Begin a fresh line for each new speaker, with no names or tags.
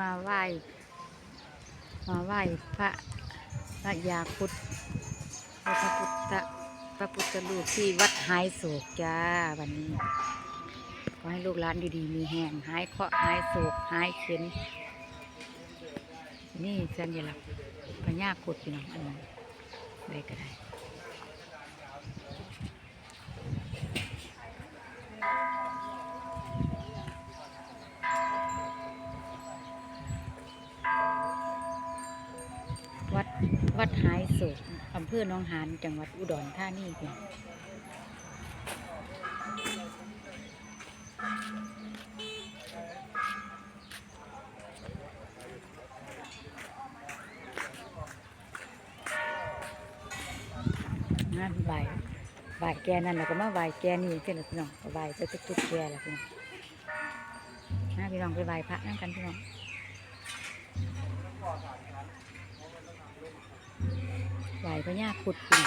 มาไหว้มาไหว้พระพระยาครุดพระพุทธพระพุทธรูปที่วัดหายโศกจ้าวันนี้ขอให้ลูกหลานดีๆมีแห้งหายเคราะห์หายโศกหายเข็นนี่สัญลักษณ์พญาคุดพี่น้องอันนั้นได้ก็ได้ วัดหายโศกอำเภอหนองหานจังหวัดอุดรธานีพี่น้องานบ่ายบ่ายแกนั่นแล้วก็มาบ่ายแกนี่เช่นพี่น้องก็บ่ายไปทุกๆแกแหละพี่น้องนะพี่น้องไปบ่ายพระนั่งกันพี่น้อง ไหวพญาขุดปี